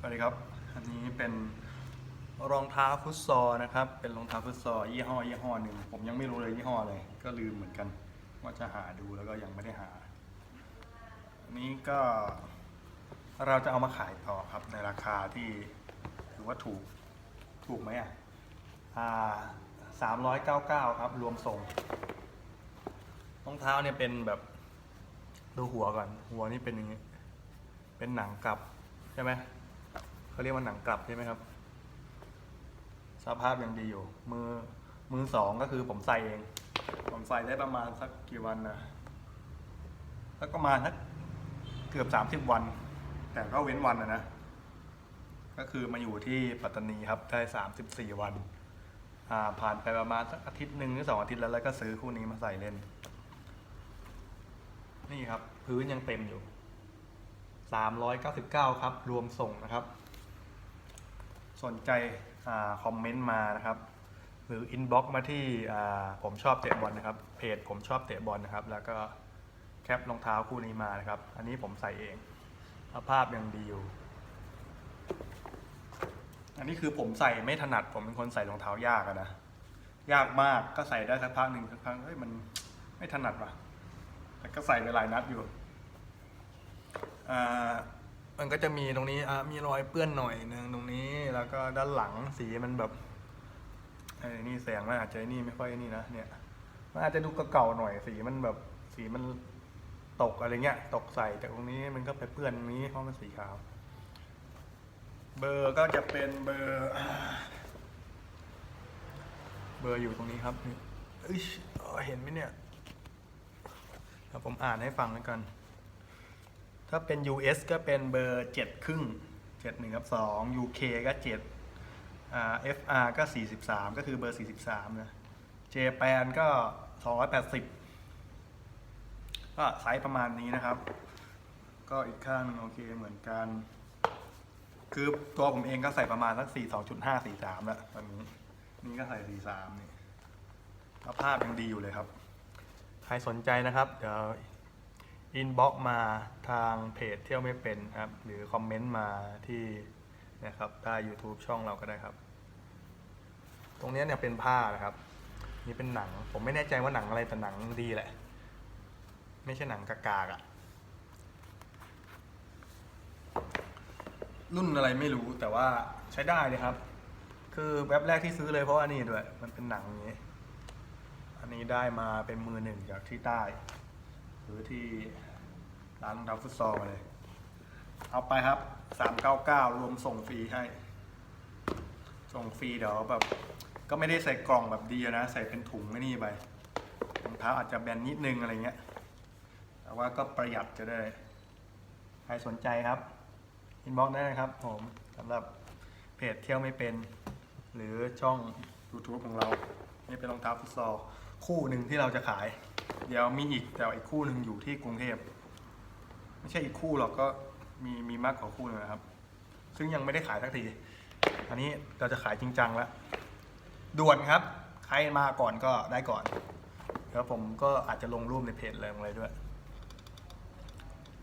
สวัสดีครับ อันนี้เป็นรองเท้าฟุตซอลนะครับ เป็นรองเท้าฟุตซอลยี่ห้อยี่ห้อหนึ่งผมยังไม่รู้เลยยี่ห้ออะไรก็ลืมเหมือนกัน ว่าจะหาดูแล้วก็ยังไม่ได้หา อันนี้ก็เราจะเอามาขายต่อครับในราคาที่ถือว่าถูกถูกไหมอะสามร้อยเก้าเก้าครับ รวมส่งรองเท้าเนี่ยเป็นแบบดูหัวก่อน หัวนี่เป็นอย่างนี้ เป็นหนังกลับใช่ไหม เขาเรียกว่าหนังกลับใช่ไหมครับสภาพยังดีอยู่ มือมือสองก็คือผมใส่เอง ผมใส่ได้ประมาณสักกี่วันนะสักประมาสักเกือบสามสิบวัน แต่ก็เว้นวันนะนะ ก็คือมาอยู่ที่ปัตตานีครับได้สามสิบสี่วันผ่านไปประมาณสักอาทิตย์หนึ่งหรือสองอาทิตย์แล้วแล้วก็ซื้อคู่นี้มาใส่เล่น นี่ครับ พื้นยังเต็มอยู่ 399 ครับ รวมส่งนะครับ สนใจอคอมเมนต์มานะครับ หรืออินบ็อกซ์มาที่ผมชอบเตะบอลนะครับ เพจผมชอบเตะบอลนะครับ แล้วก็แคปรองเท้าคู่นี้มานะครับ อันนี้ผมใส่เองสภาพยังดีอยู่ อันนี้คือผมใส่ไม่ถนัด ผมเป็นคนใส่รองเท้ายากนะ ยากมากก็ใส่ได้สักพักหนึ่งสักพักเฮ้ยมันไม่ถนัดว่ะแต่ก็ใส่ไปหลายนัดอยู่อ่า มันก็จะมีตรงนี้อ่ามีรอยเปื้อนหน่อยหนึ่งตรงนี้แล้วก็ด้านหลังสีมันแบบไอ้นี่แสงมันอาจจะนี่ไม่ค่อยนี่นะเนี่ยมันอาจจะดูเก่าๆหน่อยสีมันแบบสีมันตกอะไรเงี้ย ตกใส่แต่ตรงนี้มันก็ไปเปื้อนตรงนี้เพราะมันสีขาว เบอร์ก็จะเป็นเบอร์ เบอร์อยู่ตรงนี้ครับเอ้ยเอ่อเห็นไหมเนี่ยเดี๋ยวผมอ่านให้ฟังแล้วกัน ถ้าเป็น US ก็เป็นเบอร์เจ็ดครึ่งเจ็ดหนึ่งกับสอง UK ก็เจ็ดอ่า FR ก็สี่สิบสามก็คือเบอร์สี่สิบสามนะ Japan ก็สองร้อยแปดสิบก็ไซส์ประมาณนี้นะครับ ก็อีกข้างหนึงโอเคเหมือนกัน คือตัวผมเองก็ใส่ประมาณสักสี่สองจุดห้าสี่สามแล้วตอนนี้ นี่ก็ใส่สี่สามนี่ภาพยังดีอยู่เลยครับ ใครสนใจนะครับ เดี๋ยว อินบ็อกมาทางเพจเที่ยวไม่เป็นครับ หรือคอมเมนต์มาที่นะครับใต้ YouTube ช่องเราก็ได้ครับ ตรงนี้เนี่ยเป็นผ้านะครับ นี่เป็นหนัง ผมไม่แน่ใจว่าหนังอะไรแต่หนังดีแหละ ไม่ใช่หนังกากากๆอะรุ่นอะไรไม่รู้แต่ว่าใช้ได้เลยครับ คือแว็บแรกที่ซื้อเลยเพราะว่านี่ด้วย มันเป็นหนังอย่างนี้ อันนี้ได้มาเป็นมือหนึ่งจากที่ใต้ หรือที่ร้านรองเท้าฟุตซอลมาเลย เอาไปครับ399รวมส่งฟรีให้ ส่งฟรีเดี๋ยวแบบ ก็ไม่ได้ใส่กล่องแบบดีนะ ใส่เป็นถุงไอ้นี่ไปรองเท้าอาจจะแบนนิดนึงอะไรเงี้ย แต่ว่าก็ประหยัดจะได้ ใครสนใจครับอินบ็อกได้นะครับผมสำหรับเพจเที่ยวไม่เป็น หรือช่อง YouTube ของเรา นี่เป็นรองเท้าฟุตซอลคู่หนึ่งที่เราจะขาย เดี๋ยวมีอีกแต่อีกคู่หนึ่งอยู่ที่กรุงเทพไม่ใช่อีกคู่หรอกก็มีมีมากกว่าคู่หนึงนะครับ ซึ่งยังไม่ได้ขายสักทีอันนี้เราจะขายจริงจังแล้วด่วนครับ ใครมาก่อนก็ได้ก่อนแล้วผมก็อาจจะลงรูปในเพจเลยอะไรด้วย